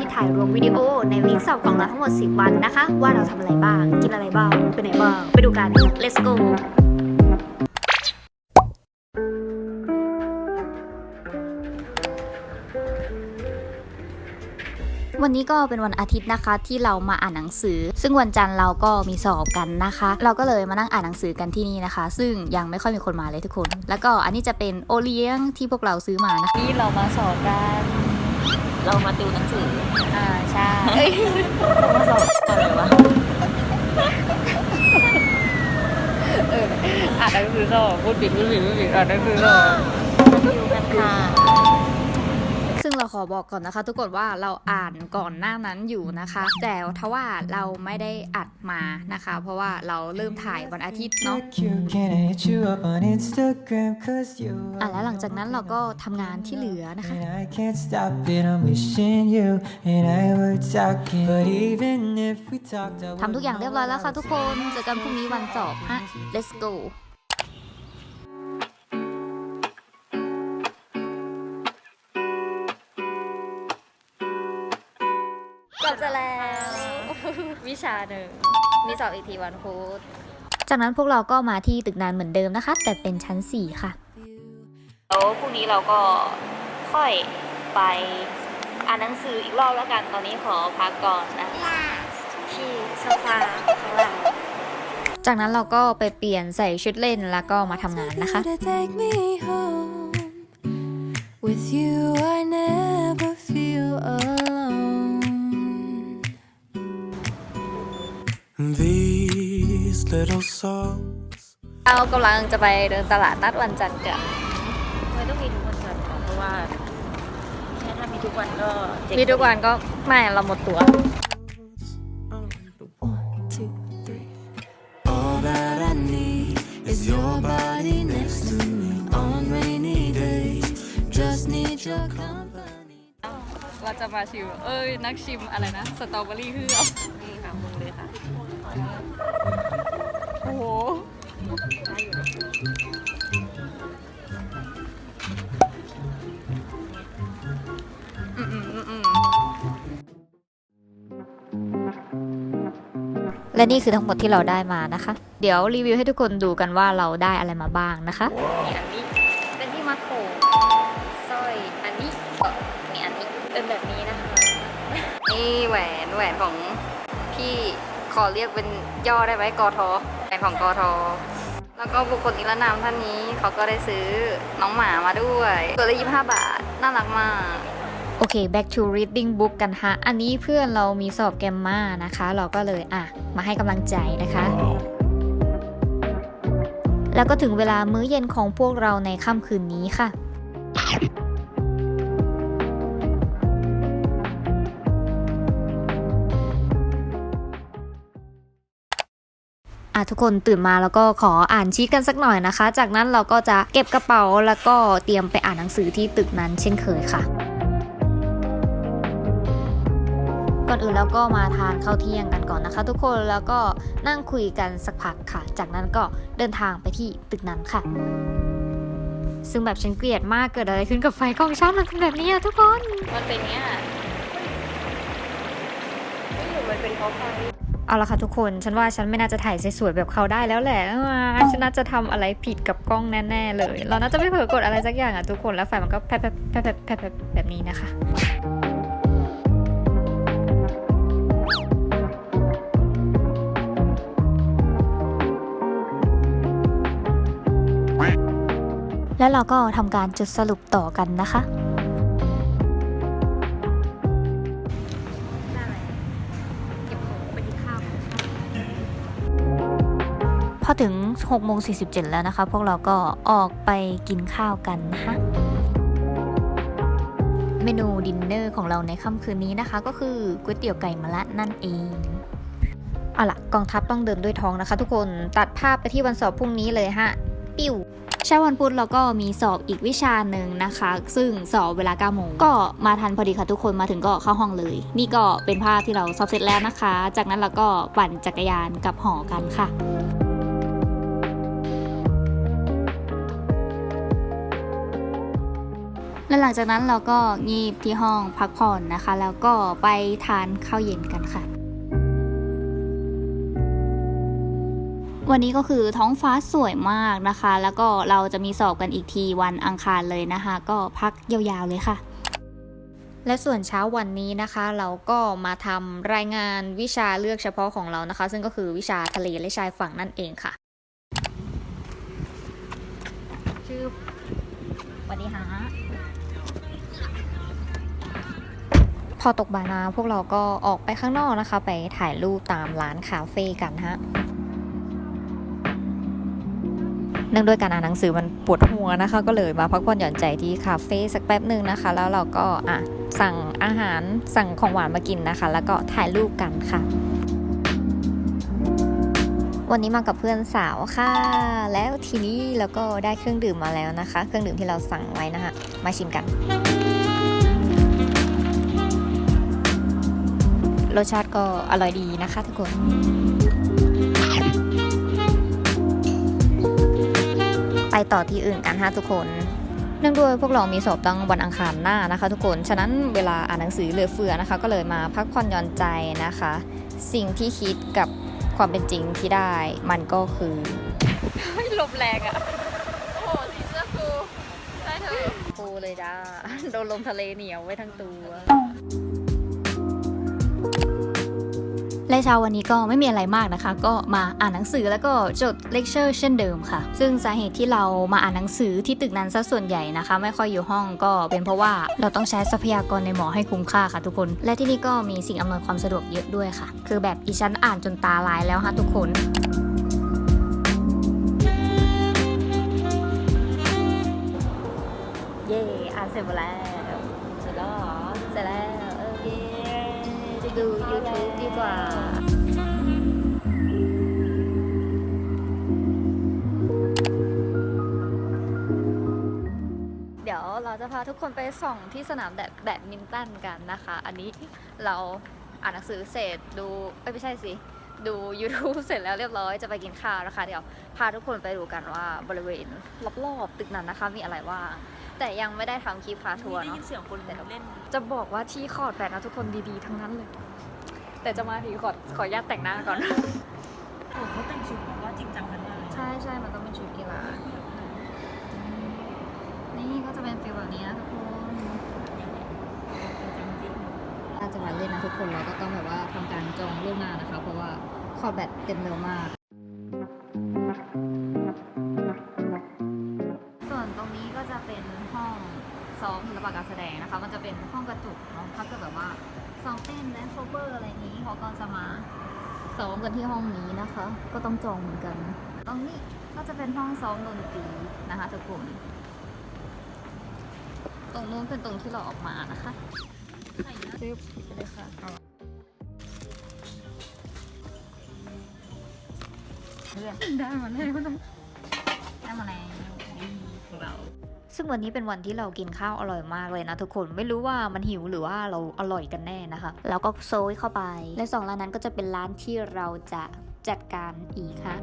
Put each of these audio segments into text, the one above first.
ที่ถ่ายรวมวิดีโอในวีคสอบของเราทั้งหมด 10 วันนะคะ ว่าเราทำอะไรบ้าง กินอะไรบ้าง ไปไหนบ้าง ไปดูกัน let's go วันนี้ก็เป็นวันอาทิตย์นะคะที่เรามาอ่านหนังสือ ซึ่งวันจันทร์เราก็มีสอบกันนะคะ เราก็เลยมานั่งอ่านหนังสือกันที่นี่นะคะ ซึ่งยังไม่ค่อยมีคนมาเลยทุกคน แล้วก็อันนี้จะเป็นโอเลี้ยงที่พวกเราซื้อมานะคะนี่เรามาสอบกัน เรามาติวหนังสืออ่าใช่เรามาสอบอะไรวะอ่านหนังสือสอบพูดผิดพูดผิดพูดผิดอ่านหนังสือสอบติวกันค่ะ ซึ่งเราขอบอกก่อนนะคะ ทุกคนว่าเราอ่านก่อนหน้านั้นอยู่นะคะ แต่ทว่าเราไม่ได้อัดมานะคะ เพราะว่าเราเริ่มถ่ายวันอาทิตย์เนาะ You can I hit you up on Instagram cause you อะแล้วหลังจากนั้นเราก็ทำงานที่เหลือนะคะ And I can't stop it, I'm wishing you and I were talking But even if we talked I ทำทุกอย่างเรียบร้อยแล้วค่ะทุกคนเจอกันพรุ่งนี้วันสอบฮะ let's go วิชาหนึ่ง มีสอบอีกทีวันพุธ จากนั้นพวกเราก็มาที่ตึกนานเหมือนเดิมนะคะ แต่เป็นชั้น 4 ค่ะ แล้วพรุ่งนี้เราก็ค่อยไปอ่านหนังสืออีกรอบแล้วกัน ตอนนี้ขอพักก่อนนะ ที่โซฟาของเราจากนั้นเราก็ไปเปลี่ยนใส่ชุดเล่นแล้วก็มาทำงานนะคะ To take me home. With you, I never little songs เรากำลังจะไปเดินตลาดนัดวันจันทร์กัน ไม่ต้องมีทุกวันจันทร์หรอกเพราะว่าแค่ถ้ามีทุกวันก็เจ๊งมีทุกวันก็ไม่เราหมดตัว Two, three. All that I need is your body next to me on rainy days. Just need your company. เราจะมาชิม เอ้ย นักชิมอะไรนะ สตรอเบอรี่เฮือก นี่ค่ะมึงเลยค่ะ โอ้โหอืมอืมอืมอืมและนี่คือทั้งหมดที่เราได้มานะคะ เดี๋ยวรีวิวให้ทุกคนดูกันว่าเราได้อะไรมาบ้างนะคะ มีอันนี้เป็นที่มาโถสร้อยอันนี้ก็มีอันนี้เป็นแบบนี้นะคะ นี่แหวนแหวนของพี่ ขอเรียกเป็นย่อได้ไหมกทแหวนของกทแล้วก็บุคคลนิรนามท่านนี้เขาก็ได้ซื้อน้องหมามาด้วยตัวละ25บาท น่ารักมาก โอเค back to reading book กันฮะ อันนี้เพื่อนเรามีสอบแกมมานะคะ เราก็เลยอะ มาให้กำลังใจนะคะ แล้วก็ถึงเวลามื้อเย็นของพวกเราในค่ำคืนนี้ค่ะ อะทุกคนตื่นมาแล้วก็ขออ่านชีตกันสักหน่อยนะคะ จากนั้นเราก็จะเก็บกระเป๋าแล้วก็เตรียมไปอ่านหนังสือที่ตึกนั้นเช่นเคยค่ะก่อนอื่นแล้วก็มาทานข้าวเที่ยงกันก่อนนะคะ ทุกคนแล้วก็นั่งคุยกันสักพักค่ะ จากนั้นก็เดินทางไปที่ตึกนั้นค่ะ ซึ่งแบบฉันเกลียดมากเกิดอะไรขึ้นกับไฟกองฉันมันเป็นแบบนี้อะทุกคน มันเป็นเนี้ยไม่อยู่มันเป็นเพราะไฟ เอาละค่ะทุกคน ฉันว่าฉันไม่น่าจะถ่ายสวยๆแบบเขาได้แล้วแหละอ่าฉันน่าจะทำอะไรผิดกับกล้องแน่ๆเลย เราน่าจะไม่เผลอกดอะไรสักอย่างอะทุกคน แล้วไฟมันก็แผลบๆแผลบๆแผลบๆแบบนี้นะคะแล้วเราก็ทำการจดสรุปต่อกันนะคะ พอถึง6โมง47 แล้วนะคะ พวกเราก็ออกไปกินข้าวกันนะคะเมนูดินเนอร์ของเราในค่ำคืนนี้นะคะ ก็คือก๋วยเตี๋ยวไก่มะละนั่นเองเอาล่ะกองทัพต้องเดินด้วยท้องนะคะ ทุกคนตัดภาพไปที่วันสอบพรุ่งนี้เลยฮะ ปิ้วเช้าวันพุธเราก็มีสอบอีกวิชาหนึ่งนะคะ ซึ่งสอบเวลา9โมงก็มาทันพอดีค่ะทุกคนมาถึงก็เข้าห้องเลย นี่ก็เป็นภาพที่เราสอบเสร็จแล้วนะคะ จากนั้นเราก็ปั่นจักรยานกลับหอกันค่ะ แและหลังจากนั้นเราก็งีบที่ห้องพักผ่อนนะคะ แล้วก็ไปทานข้าวเย็นกันค่ะ วันนี้ก็คือท้องฟ้าสวยมากนะคะ แล้วก็เราจะมีสอบกันอีกทีวันอังคารเลยนะคะ ก็พักยาวๆเลยค่ะและส่วนเช้าวันนี้นะคะ เราก็มาทำรายงานวิชาเลือกเฉพาะของเรานะคะ ซึ่งก็คือวิชาทะเลและชายฝั่งนั่นเองค่ะชื่อสวัสดีฮะ อตกบ่ายมาพวกเราก็ออกไปข้างนอกนะคะ ไปถ่ายรูปตามร้านคาเฟ่กันฮะเนื่องด้วยการอ่านหนังสือมันปวดหัวนะคะ ก็เลยมาพักผ่อนหย่อนใจที่คาเฟ่สักแป๊บหนึ่งนะคะ แล้วเราก็อะสั่งอาหารสั่งของหวานมากินนะคะ แล้วก็ถ่ายรูปกันค่ะ วันนี้มากับเพื่อนสาวค่ะ แล้วทีนี้เราก็ได้เครื่องดื่มมาแล้วนะคะ เครื่องดื่มที่เราสั่งไว้นะคะมาชิมกัน รสชาติก็อร่อยดีนะคะทุกคนไปต่อที่อื่นกันฮะทุกคนเนื่องด้วยพวกเรามีสอบตั้งวันอังคารหน้านะคะ ทุกคน ฉะนั้นเวลาอ่านหนังสือเหลือเฟือนะคะ ก็เลยมาพักผ่อนหย่อนใจนะคะ สิ่งที่คิดกับความเป็นจริงที่ได้ มันก็คือลมแรงอะโอ้สีเสื้อครูได้เธอครูเลยจ้าโดนลมทะเลเหนียวไว้ทั้งตัว และเช้าวันนี้ก็ไม่มีอะไรมากนะคะ ก็มาอ่านหนังสือแล้วก็จดเลคเชอร์เช่นเดิมค่ะ ซึ่งสาเหตุที่เรามาอ่านหนังสือที่ตึกนั้นซะส่วนใหญ่นะคะ ไม่ค่อยอยู่ห้องก็เป็นเพราะว่าเราต้องใช้ทรัพยากรในหมอให้คุ้มค่าค่ะทุกคน และที่นี่ก็มีสิ่งอำนวยความสะดวกเยอะด้วยค่ะ คือแบบอีฉันอ่านจนตาลายแล้วค่ะทุกคนเย่อ่านเสร็จหมดแล้ว ดู YouTube ดีกว่าเดี๋ยวเราจะพาทุกคนไปส่องที่สนามแบดแบดมินตันกันนะคะ อันนี้เราอ่านหนังสือเสร็จดูเอ้ยไม่ใช่สิ ดู YouTube เสร็จแล้วเรียบร้อยจะไปกินข้าวนะคะ เดี๋ยวพาทุกคนไปดูกันว่าบริเวณรอบๆตึกนั้นนะคะ มีอะไรว่างแต่ยังไม่ได้ทำคลิปพาทัวร์ได้เนาะยินเสียงคนเล่นจะบอกว่าที่คอร์ดแบดนะทุกคนดีๆทั้งนั้นเลย แต่จะมาทีคอร์ดขออนุญาตแต่งหน้าก่อน โอ้เขาแต่งชุดแบบว่าจริงจังกันมากเลยใช่ใช่มันต้องเป็นชุดกีฬานี่ก็จะเป็นฟีลแบบนี้นะทุกคนถ้าจะมาเล่นนะทุกคนเราก็ต้องแบบว่าทำการจองล่วงหน้านะคะ เพราะว่าคอร์ดแบดเต็มเร็วมาก ส่วนตรงนี้ก็จะเป็นห้องซ้อมศิลปะการแสดงนะคะ มันจะเป็นห้องกระจุกเนาะถ้าเกิดแบบว่าซ้อมเต้นแดนซ์โฟเวอร์อะไรนี้เขาก็จะมาซ้อมกันที่ห้องนี้นะคะ ก็ต้องจองเหมือนกัน ตรงนี้ก็จะเป็นห้องซ้อมดนตรีนะคะทุกคน ตรงนู้นเป็นตรงที่เราออกมานะคะ ซึบไปเลยค่ะได้มาแล้วได้มาแล้วของเราซึ่งวันนี้เป็นวันที่เรากินข้าวอร่อยมากเลยนะทุกคนไม่รู้ว่ามันหิวหรือว่าเราอร่อยกันแน่นะคะ แล้วก็โซยเข้าไป และสองร้านนั้นก็จะเป็นร้านที่เราจะจัดการอีกค่ะ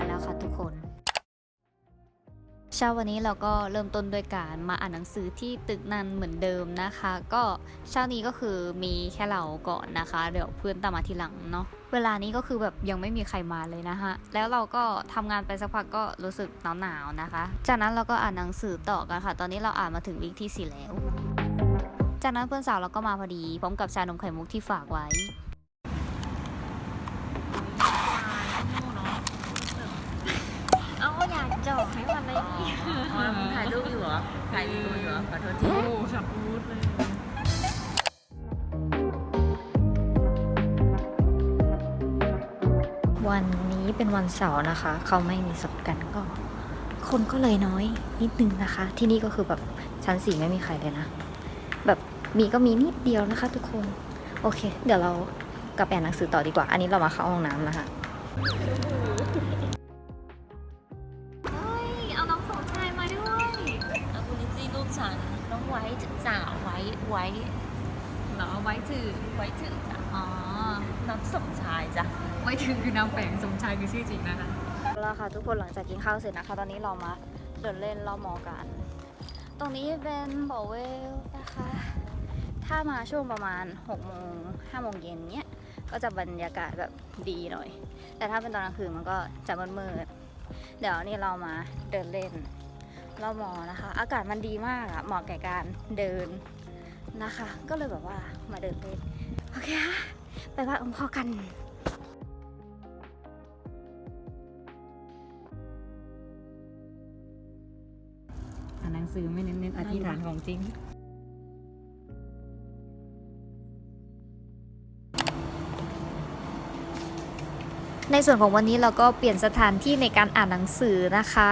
อยแล้วค่ะทุกคนเช้าวันนี้เราก็เริ่มต้นด้วยการมาอ่านหนังสือที่ตึกนั้นเหมือนเดิมนะคะ ก็เช้านี้ก็คือมีแค่เราก่อนนะคะ เดี๋ยวเพื่อนตามมาทีหลังเนาะเวลานี้ก็คือแบบยังไม่มีใครมาเลยนะคะแล้วเราก็ทำงานไปสักพักก็รู้สึกหนาวๆนะคะ จากนั้นเราก็อ่านหนังสือต่อกันค่ะ ตอนนี้เราอ่านมาถึงวิกที่สี่แล้ว จากนั้นเพื่อนสาวเราก็มาพอดีพร้อมกับชานมไข่มุกที่ฝากไว้ เอาอยาก จอกให้มันเลยอ๋อมึงถ่ายรูปอยู่เหรอ ถ่ายวีดีโออยู่เหรอ ขอโทษทีวันนี้เป็นวันเสาร์นะคะ เขาไม่มีสอบกันก็ คนก็เลยน้อยนิดนึงนะคะ ที่นี่ก็คือแบบชั้นสี่ไม่มีใครเลยนะ แบบมีก็มีนิดเดียวนะคะ ทุกคน โอเค เดี๋ยวเรากลับไปอ่านหนังสือต่อดีกว่า อันนี้เรามาเข้าห้องน้ำนะคะ ซซี่รูปฉันน้องไว้จ่าไว้ไว้เหรอไว้ถือไว้ถึงจ้ะอ๋อนน้องสมชายจ้ะไม่ถึงคือนางแฝงสมชายคือชื่อจริงนะคะแล้วค่ะทุกคนหลังจากกินข้าวเสร็จนะคะ ตอนนี้เรามาเดินเล่นรอบมอกัน ตรงนี้เป็นบ่อเวลนะคะ ถ้ามาช่วงประมาณ6โมง5โมงเย็นเนี้ยก็จะบรรยากาศแบบดีหน่อย แต่ถ้าเป็นตอนกลางคืนมันก็จะมืดๆเดี๋ยวนี่เรามาเดินเล่น รอบมอนะคะ อากาศมันดีมากอะเหมาะแก่การเดินนะคะ ก็เลยแบบว่ามาเดินเล่นโอเคค่ะไปบ้าองค์พ่อกันอ่านหนังสือไม่เน้นๆอธิษฐานของจริง ในส่วนของวันนี้เราก็เปลี่ยนสถานที่ในการอ่านหนังสือนะคะ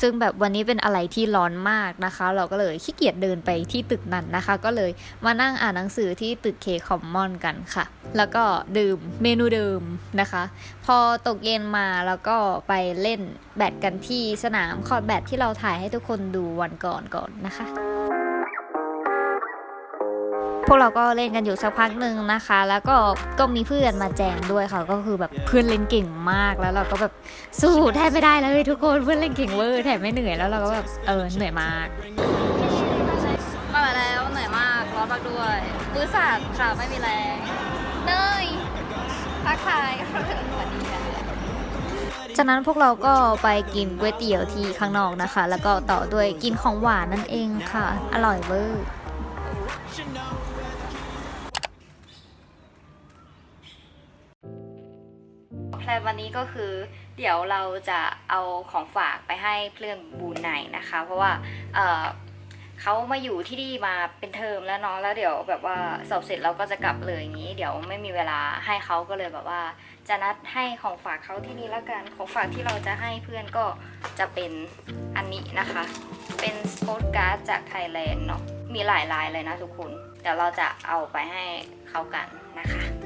ซึ่งแบบวันนี้เป็นอะไรที่ร้อนมากนะคะ เราก็เลยขี้เกียจเดินไปที่ตึกนั้นนะคะ ก็เลยมานั่งอ่านหนังสือที่ตึกเคคอมมอนกันค่ะ แล้วก็ดื่มเมนูเดิมนะคะ พอตกเย็นมาแล้วก็ไปเล่นแบดกันที่สนามคอร์ดแบดที่เราถ่ายให้ทุกคนดูวันก่อนก่อนนะคะ พวกเราก็เล่นกันอยู่สักพักหนึ่งนะคะ แล้วก็ก็มีเพื่อนมาแจงด้วยค่ะ ก็คือแบบเพื่อนเล่นเก่งมากแล้วเราก็แบบสู้แทบไม่ได้เลยทุกคนเพื่อนเล่นเก่งเวอร์แถมไม่เหนื่อยแล้วเราก็แบบเออเหนื่อยมากมาแล้วเหนื่อยมากร้อนมากด้วยมือสั่นค่ะไม่มีแรงเนยทักทายสวัสดีค่ะจากนั้นพวกเราก็ไปกินก๋วยเตี๋ยวที่ข้างนอกนะคะ แล้วก็ต่อด้วยกินของหวานนั่นเองค่ะ อร่อยเวอร์ ก็คือ เดี๋ยวเราจะเอาของฝากไปให้เพื่อนบูนไนนะคะ เพราะว่าเออเขามาอยู่ที่นี่มาเป็นเทอมแล้วเนาะแล้วเดี๋ยวแบบว่าสอบเสร็จเราก็จะกลับเลยอย่างนี้ เดี๋ยวไม่มีเวลาให้เขาก็เลยแบบว่า จะนัดให้ของฝากเขาที่นี่แล้วกันของฝากที่เราจะให้เพื่อนก็จะเป็นอันนี้นะคะ เป็นสปอตการ์ดจากไทยแลนด์เนาะมีหลายลายเลยนะทุกคนเดี๋ยวเราจะเอาไปให้เขากันนะคะ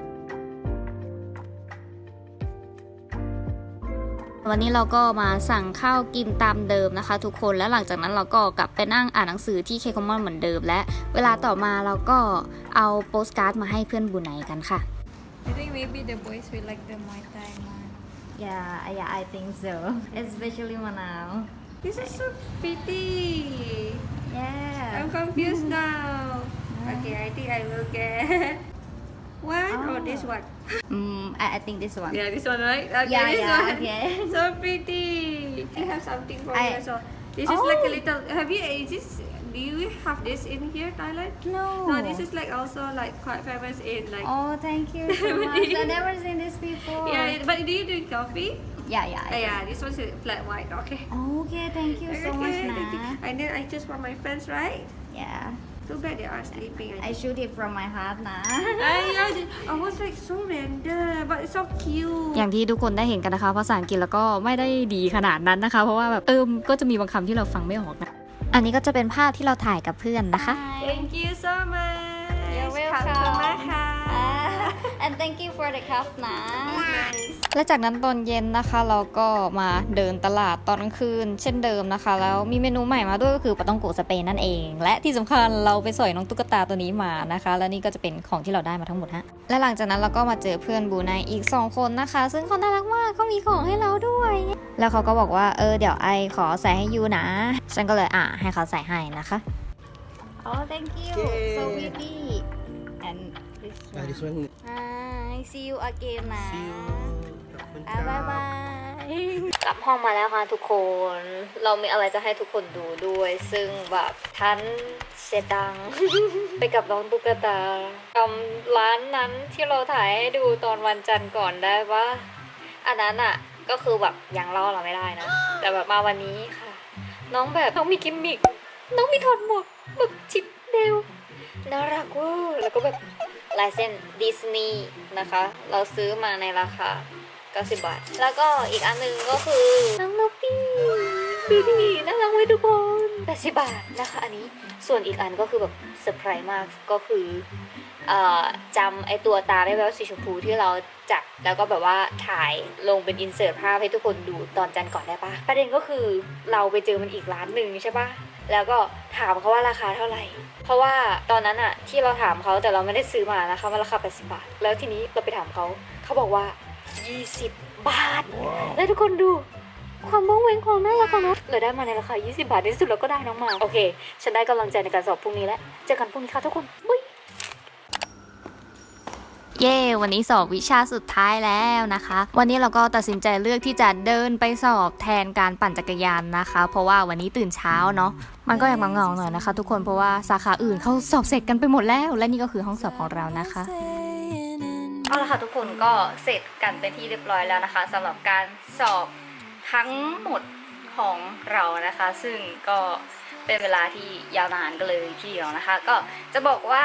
วันนี้เราก็มาสั่งข้าวกินตามเดิมนะคะ ทุกคนแล้วหลังจากนั้นเราก็กลับไปนั่งอ่านหนังสือที่เคคอมมอนเหมือนเดิม และเวลาต่อมาเราก็เอาโปสการ์ดมาให้เพื่อนบูไนกันค่ะ I think maybe the boys will like the Muay Thai one. Yeah yeah I think so especially Manao This is so pretty. yeah I'm confused now. Okay, I think I will get one or this one. mm, I, I think this one Yeah, this one, right? Okay, yeah this yeah one. okay So pretty. I have something for I- you also. This is like Oh. a little. Have you? Is this? Do you have this in here, Thailand? no No, this is like also like quite famous in like. oh thank you so much I never seen this before Yeah, but do you drink coffee? yeah yeah, Uh, yeah, this one's flat white. Okay. okay thank you so much Okay, thank you. na And then I just for my friends, right? yeah Too bad they are sleeping. I shoot it from my heart นะ I, I, I was like so random, but it's so cute. อย่างที่ทุกคนได้เห็นกันนะคะภาษาอังกฤษแล้วก็ไม่ได้ดีขนาดนั้นนะคะ เพราะว่าแบบเอิมก็จะมีบางคำที่เราฟังไม่ออกนะ อันนี้ก็จะเป็นภาพที่เราถ่ายกับเพื่อนนะคะ Thank you so much. You're welcome. ขอบคุณมากค่ะ and thank you for the cup นะ Nice. และจากนั้นตอนเย็นนะคะเราก็มาเดินตลาดตอนกลางคืน เช่นเดิมนะคะ แล้วมีเมนูใหม่มาด้วยก็คือปาต้องโกะสเปนนั่นเอง และที่สำคัญเราไปสอยน้องตุ๊กตาตัวนี้มานะคะ และนี่ก็จะเป็นของที่เราได้มาทั้งหมดฮะและหลังจากนั้นเราก็มาเจอเพื่อนบูไนอีก 2 คนนะคะ ซึ่งเขาน่ารักมากเขามีของให้เราด้วย แล้วเขาก็บอกว่าเออเดี๋ยวไอขอใส่ให้ยูนะ ฉันก็เลยอะให้เขาใส่ให้นะคะ Oh thank you so pretty and this Ah, this one. Hi see you again นะ See you. ขอบคุณคอะรับ๊ายบบาย กลับห้องมาแล้วค่ะทุกคน เรามีอะไรจะให้ทุกคนดูด้วย ซึ่งแบบทันเสียดังไปกับน้องตุ๊กตาจำร้านนั้นที่เราถ่ายให้ดูตอนวันจันทร์ก่อนได้ปะอันนั้นอะ ก็คือแบบยังล่อเราไม่ได้นะ แต่แบบมาวันนี้ค่ะ น้องแบบน้องมีกิมมิกน้องมีถอดหมวกแบบชิปเดลน่ารักเวอร์แล้วก็แบบ ลายเส้นดิสนีย์นะคะ เราซื้อมาในราคา 90 บาท แล้วก็อีกอันนึงก็คือน้องลูปี้ดูดิน่ารักไว้ทุกคน 80 บาทนะคะ อันนี้ส่วนอีกอันก็คือแบบเซอร์ไพรส์มากก็คือจำไอตัวตาได้แววสีชมพูที่เราจับแล้วก็แบบว่าถ่ายลงเป็นอินเสิร์ตภาพให้ทุกคนดูตอนจันก่อนได้ปะประเด็นก็คือเราไปเจอมันอีกร้านหนึ่งใช่ปะ แล้วก็ถามเขาว่าราคาเท่าไหร่ เพราะว่าตอนนั้นอะที่เราถามเขาแต่เราไม่ได้ซื้อมานะคะมันราคา 80 บาท แล้วทีนี้เราไปถามเขาเขาบอกว่า 20 บาทแล้วทุกคนดูความมองเว้งของน่ารักของน้องเลยได้มาในราคา 20 บาทในที่สุดเราก็ได้น้องมา โอเค ฉันได้กำลังใจในการสอบพรุ่งนี้แล้ว เจอกันพรุ่งนี้ค่ะทุกคนบุย เย้วันนี้สอบวิชาสุดท้ายแล้วนะคะ วันนี้เราก็ตัดสินใจเลือกที่จะเดินไปสอบแทนการปั่นจักรยานนะคะ เพราะว่าวันนี้ตื่นเช้าเนาะมันก็ยังเงาๆหน่อยนะคะ ทุกคนเพราะว่าสาขาอื่นเขาสอบเสร็จกันไปหมดแล้ว และนี่ก็คือห้องสอบของเรานะคะ Staying in เอาละค่ะทุกคนก็เสร็จกันเป็นที่เรียบร้อยแล้วนะคะสำหรับการสอบทั้งหมดของเรานะคะ ซึ่งก็ เป็นเวลาที่ยาวนานกันเลยทีเดียวนะคะ ก็จะบอกว่า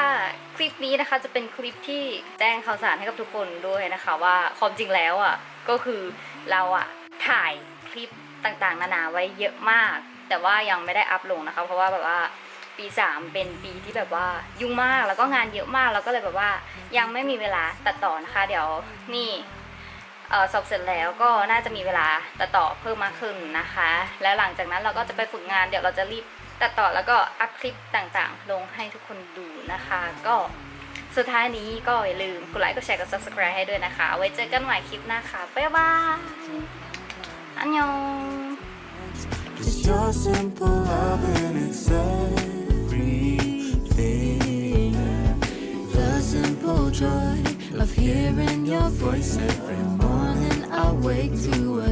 คลิปนี้นะคะจะเป็นคลิปที่แจ้งข่าวสารให้กับทุกคนด้วยนะคะ ว่าความจริงแล้วอะก็คือเราอะถ่ายคลิปต่างๆ นานาไว้เยอะมาก แต่ว่ายังไม่ได้อัพลงนะคะ เพราะว่าแบบว่าปีสามเป็นปีที่แบบว่ายุ่งมากแล้วก็งานเยอะมากแล้วก็เลยแบบว่ายังไม่มีเวลาตัดต่อนะคะ เดี๋ยวนี่สอบเสร็จแล้วก็น่าจะมีเวลาตัดต่อเพิ่มมากขึ้นนะคะ แล้วหลังจากนั้นเราก็จะไปฝึกงานเดี๋ยวเราจะรีบ ตัดต่อแล้วก็อัพคลิปต่างๆ ลงให้ทุกคนดูนะคะ ก็สุดท้ายนี้ก็อย่าลืมกดไลค์กดแชร์กด subscribe ให้ด้วยนะคะ ไว้เจอกันใหม่คลิปหน้าค่ะ บ๊ายบายอันยอง Just your simple love and it's everything. The simple joy of hearing your voice every morning. I wake to a